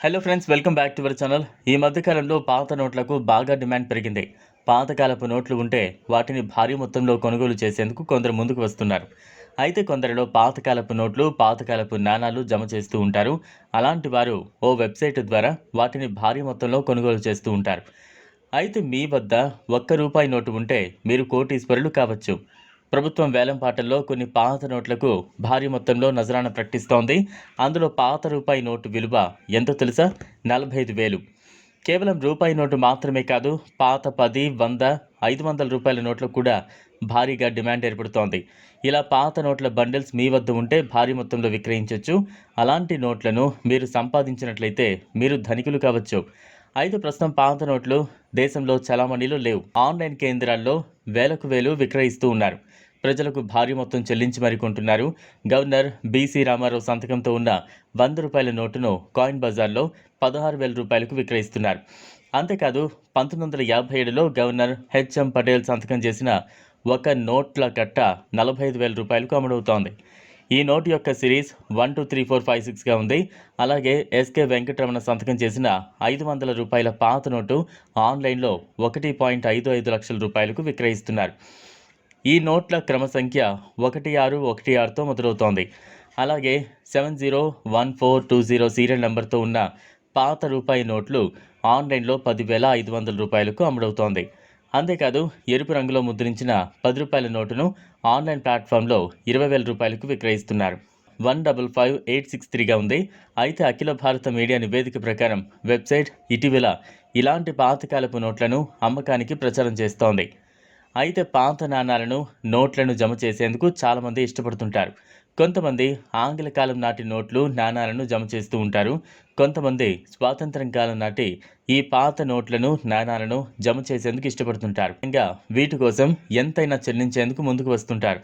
Hello friends welcome back to our channel ఈ మధ్యకాలంలో పాత నోట్లకు బాగా డిమాండ్ పెరిగింది. పాతకాలపు నోట్లు ఉంటే వాటిని భారీ మొత్తంలో కొనుగోలు చేసేందుకు కొందరు ముందుకు వస్తున్నారు. అయితే కొందరిలో పాతకాలపు నోట్లు పాతకాలపు నాణాలు జమ చేస్తూ ఉంటారు. అలాంటి వారు ఓ వెబ్సైట్ ద్వారా వాటిని భారీ మొత్తంలో కొనుగోలు చేస్తూ ఉంటారు. అయితే మీ వద్ద ఒక్క రూపాయి నోటు ఉంటే మీరు కోటీశ్వరులు కావచ్చు. ప్రభుత్వం వేలంపాటల్లో కొన్ని పాత నోట్లకు భారీ మొత్తంలో నజరాన ప్రకటిస్తోంది. అందులో పాత రూపాయి నోటు విలువ ఎంతో తెలుసా? నలభై ఐదు వేలు. కేవలం రూపాయి నోటు మాత్రమే కాదు పాత పది వంద ఐదు వందల రూపాయల నోట్లకు కూడా భారీగా డిమాండ్ ఏర్పడుతోంది. ఇలా పాత నోట్ల బండిల్స్ మీ వద్ద ఉంటే భారీ మొత్తంలో విక్రయించవచ్చు అలాంటి నోట్లను మీరు సంపాదించినట్లయితే మీరు ధనికులు కావచ్చు. అయితే ప్రస్తుతం పాత నోట్లు దేశంలో చలామణిలో లేవు. ఆన్లైన్ కేంద్రాల్లో వేలకు వేలు విక్రయిస్తూ ఉన్నారు. ప్రజలకు భారీ మొత్తం చెల్లించి మరి కొంటున్నారు. గవర్నర్ బీసీ రామారావు సంతకంతో ఉన్న వంద రూపాయల నోటును కాయిన్ బజార్లో పదహారు వేల రూపాయలకు విక్రయిస్తున్నారు. అంతేకాదు పంతొమ్మిది వందల యాభై ఏడులో గవర్నర్ హెచ్ఎం పటేల్ సంతకం చేసిన ఒక నోట్ల కట్ట నలభై ఐదు వేల రూపాయలకు అమ్ముడవుతోంది ఈ నోటు యొక్క series one two three four five సిక్స్గా ఉంది. అలాగే ఎస్కే వెంకటరమణ సంతకం చేసిన ఐదు వందల రూపాయల పాత నోటు ఆన్లైన్లో ఒకటి పాయింట్ ఐదు ఐదు లక్షల రూపాయలకు విక్రయిస్తున్నారు. ఈ నోట్ల క్రమ సంఖ్య ఒకటి ఆరు ఒకటి ఆరుతో మొదలవుతోంది. అలాగే seven zero one four two zero serial నెంబర్తో ఉన్న పాత రూపాయి నోట్లు ఆన్లైన్లో పదివేల ఐదు వందల రూపాయలకు అమ్ముడవుతోంది. అంతేకాదు ఎరుపు రంగులో ముద్రించిన పది రూపాయల నోటును ఆన్లైన్ ప్లాట్ఫామ్లో ఇరవై వేల రూపాయలకు విక్రయిస్తున్నారు. One double five eight six త్రీగా ఉంది. అయితే అఖిల భారత మీడియా నివేదిక ప్రకారం వెబ్సైట్ ఇటీవల ఇలాంటి పాతకాలపు నోట్లను అమ్మకానికి ప్రచారం చేస్తోంది. అయితే పాత నాణాలను నోట్లను జమ చేసేందుకు చాలామంది ఇష్టపడుతుంటారు. కొంతమంది ఆంగ్ల కాలం నాటి నోట్లు నాణాలను జమ చేస్తూ ఉంటారు. కొంతమంది స్వాతంత్రం కాలం నాటి ఈ పాత నోట్లను నాణాలను జమ చేసేందుకు ఇష్టపడుతుంటారు. ఇంకా వీటి కోసం ఎంతైనా చెల్లించేందుకు ముందుకు వస్తుంటారు.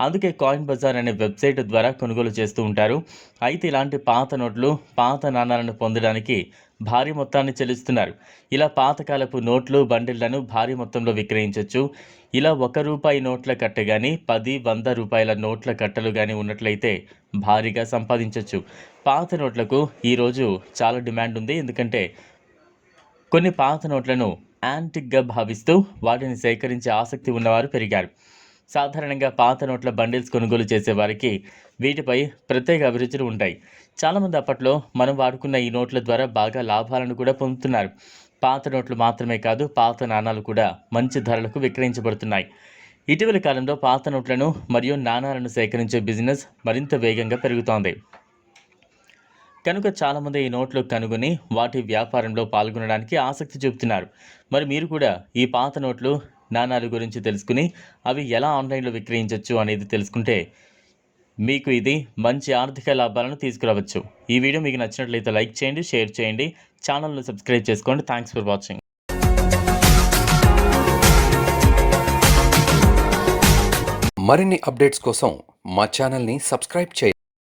అందుకే కాయిన్ బజార్ అనే వెబ్సైట్ ద్వారా కొనుగోలు చేస్తూ ఉంటారు. అయితే ఇలాంటి పాత నోట్లు పాత నాణాలను పొందడానికి భారీ మొత్తాన్ని చెల్లిస్తున్నారు. ఇలా పాతకాలపు నోట్లు బండిళ్ళను భారీ మొత్తంలో విక్రయించవచ్చు ఇలా ఒక రూపాయి నోట్ల కట్ట కానీ పది వంద రూపాయల నోట్ల కట్టలు కానీ ఉన్నట్లయితే భారీగా సంపాదించవచ్చు పాత నోట్లకు ఈరోజు చాలా డిమాండ్ ఉంది. ఎందుకంటే కొన్ని పాత నోట్లను యాంటిక్గా భావిస్తూ వాటిని సేకరించే ఆసక్తి ఉన్నవారు పెరిగారు. సాధారణంగా పాత నోట్ల బండిల్స్ కొనుగోలు చేసేవారికి వీటిపై ప్రత్యేక అభిరుచులు ఉంటాయి. చాలామంది అప్పట్లో మనం వాడుకున్న ఈ నోట్ల ద్వారా బాగా లాభాలను కూడా పొందుతున్నారు. పాత నోట్లు మాత్రమే కాదు పాత నాణాలు కూడా మంచి ధరలకు విక్రయించబడుతున్నాయి. ఇటీవలి కాలంలో పాత నోట్లను మరియు నాణాలను సేకరించే బిజినెస్ మరింత వేగంగా పెరుగుతోంది. కనుక చాలామంది ఈ నోట్లు కనుగొని వాటి వ్యాపారంలో పాల్గొనడానికి ఆసక్తి చూపుతున్నారు. మరి మీరు కూడా ఈ పాత నోట్లు నాణాల గురించి తెలుసుకుని అవి ఎలా ఆన్లైన్లో విక్రయించవచ్చు అనేది తెలుసుకుంటే మీకు ఇది మంచి ఆర్థిక లాభాలను తీసుకురావచ్చు. ఈ వీడియో మీకు నచ్చినట్లయితే లైక్ చేయండి షేర్ చేయండి ఛానల్ను సబ్స్క్రైబ్ చేసుకోండి. థ్యాంక్స్ ఫర్ వాచింగ్ మరిన్ని అప్డేట్స్ కోసం మా ఛానల్ని సబ్స్క్రైబ్ చేయండి.